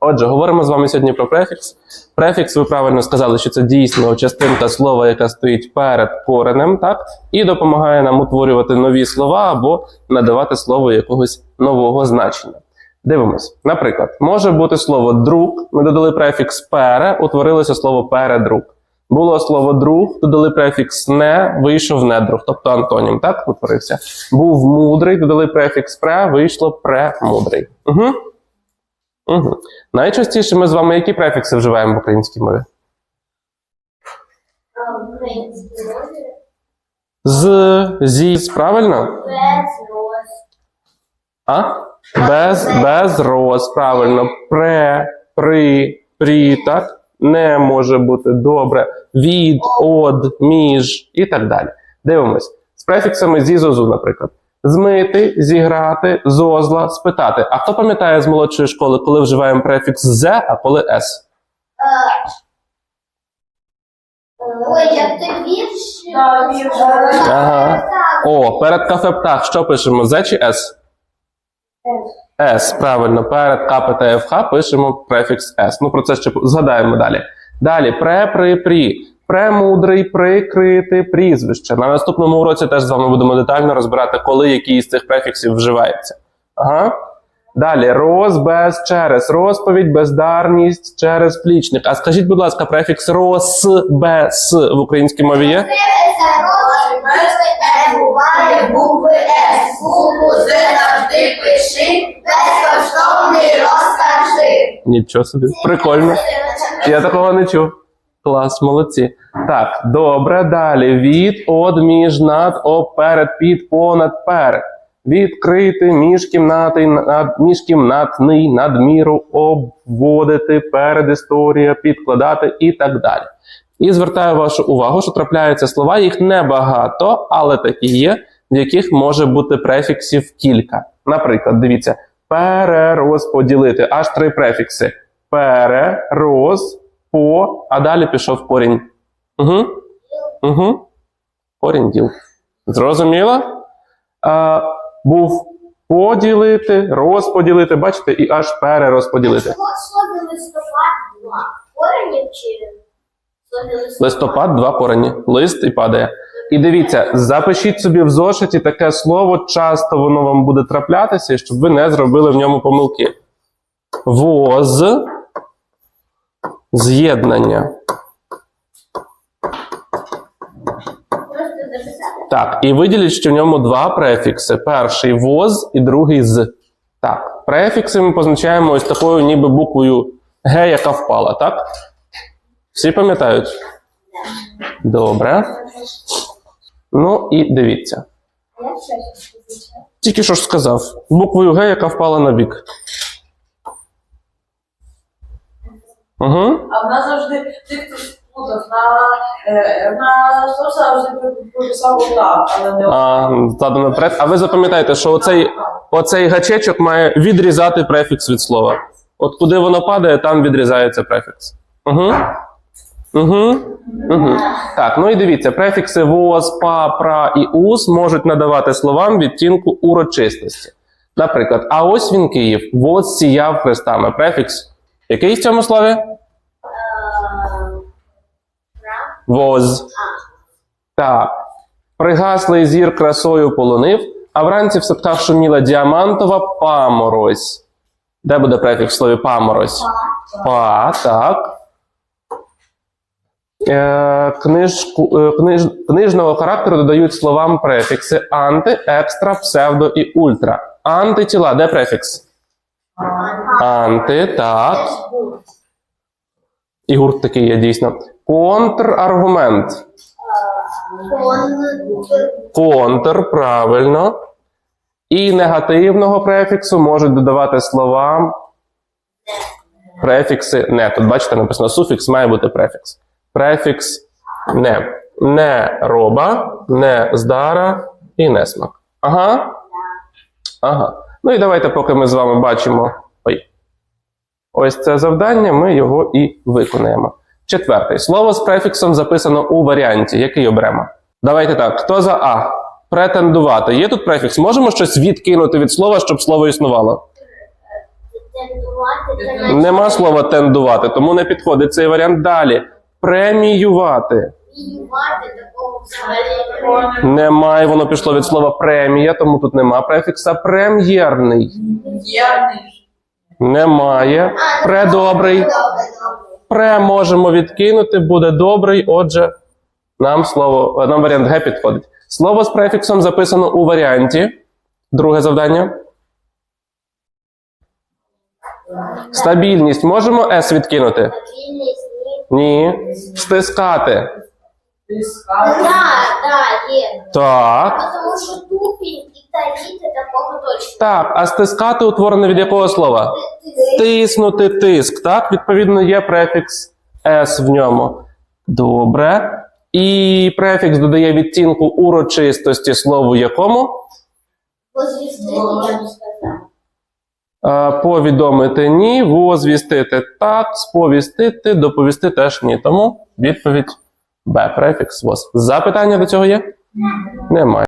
Отже, говоримо з вами сьогодні про префікс. Префікс, ви правильно сказали, що це дійсно частинка слова, яка стоїть перед коренем, так? І допомагає нам утворювати нові слова або надавати слову якогось нового значення. Дивимось. Наприклад, може бути слово друг. Ми додали префікс пере, утворилося слово передруг. Було слово друг, додали префікс не, вийшов недруг, тобто антонім, так утворився. Був мудрий, додали префікс пре, вийшло премудрий. Угу. Угу. Найчастіше ми з вами які префікси вживаємо в українській мові? З, зі, правильно? без роз. А? Без, без роз, правильно. Пре, при, прі, так? Не може бути добре. Від, од, між і так далі. Дивимось. З префіксами зі зозу, наприклад. Змити, зіграти, зозла, спитати. А хто пам'ятає з молодшої школи, коли вживаємо префікс зе, а коли с? Ой, як ти вірш? Так, вірш. Ага. О, перед кафе птах що пишемо? Зе чи с? С, правильно, перед К, П, Т, Х пишемо префікс С. Ну, про це ще згадаємо далі. Далі, пре, при, прі. Премудрий, прикрити, прізвище. На наступному уроці теж з вами будемо детально розбирати, коли який з цих префіксів вживається. Ага. Далі, роз, без, через. Розповідь, бездарність, через плічник. А скажіть, будь ласка, префікс рос, без в українській мові є? Роз, букви С. Букву З завжди пиши. Нічого собі. Прикольно. Я такого не чув. Клас, молодці. Так, добре, далі. Від, од, між, над, об, перед, під, понад, перед. Відкрити, міжкімнатний, над, міжкімнатний, надміру, обводити, передісторія, підкладати і так далі. І звертаю вашу увагу, що трапляються слова, їх небагато, але такі є, в яких може бути префіксів кілька. Наприклад, дивіться, перерозподілити. Аж три префікси. Пере, роз, по, а далі пішов корінь. Угу. Угу. Корінь діл. Зрозуміло? А, був поділити, розподілити, бачите, і аж перерозподілити. Листопад, два корені. Лист і падає. І дивіться, запишіть собі в зошиті таке слово, часто воно вам буде траплятися, щоб ви не зробили в ньому помилки. Воз. З'єднання. Так, і виділіть, що в ньому два префікси: перший воз і другий з. Так, префікси ми позначаємо ось такою ніби буквою Г, яка впала, так? Всі пам'ятають? Добре. Ну і дивіться. Тільки що ж сказав, буквою Г, яка впала на бік. Угу. А в нас завжди ти хтось плутав на, на що завжди писав отак, але не А, ззаду наперед. А ви запам'ятаєте, що оцей, оцей гачечок має відрізати префікс від слова. От куди воно падає, там відрізається префікс. Угу. Угу. Угу. Так, ну і дивіться, префікси воз, па, пра і ус можуть надавати словам відтінку урочистості. Наприклад, а ось він Київ, воз сіяв хрестами. Префікс. Який в цьому слові? Е, Воз. Так. Пригаслий зір красою полонив, а вранці в садках шуміла діамантова паморозь. Де буде префікс в слові паморозь? Па, так. Е, книжку, е, книж, книжного характеру додають словам префікси анти, екстра, псевдо і ультра. Антитіла, де префікс? Анти, так. І гурт такий є дійсно. Контраргумент. Контр, правильно. І негативного префіксу можуть додавати словам префікси не. Тут бачите, написано суфікс, має бути префікс. Префікс не. Не роба, не здара і не смак. Ага. Ага. Ну і давайте, поки ми з вами бачимо. Ось це завдання, ми його і виконаємо. Четвертий. Слово з префіксом записано у варіанті. Який оберемо? Давайте так. Хто за А? Претендувати. Є тут префікс? Можемо щось відкинути від слова, щоб слово існувало? Претендувати Нема слова тендувати, тому не підходить цей варіант. Далі. Преміювати. Немає, воно пішло від слова премія, тому тут нема префікса. Прем'єрний. Єрний. Немає. Предобрий. Пре можемо відкинути, буде добрий. Отже, нам слово, нам варіант Г підходить. Слово з префіксом записано у варіанті. Друге завдання. Стабільність. Можемо С відкинути? Ні. Стискати. Є. Так. Такого точно. Так. А стискати утворене від якого слова? Тиснути тиск. Так, відповідно, є префікс S в ньому. Добре. І префікс додає відтінку урочистості слову якому? Повідомити ні, возвістити так, сповістити, доповісти теж ні. Тому відповідь Б. Префікс ВОЗ. Запитання до цього є? Немає.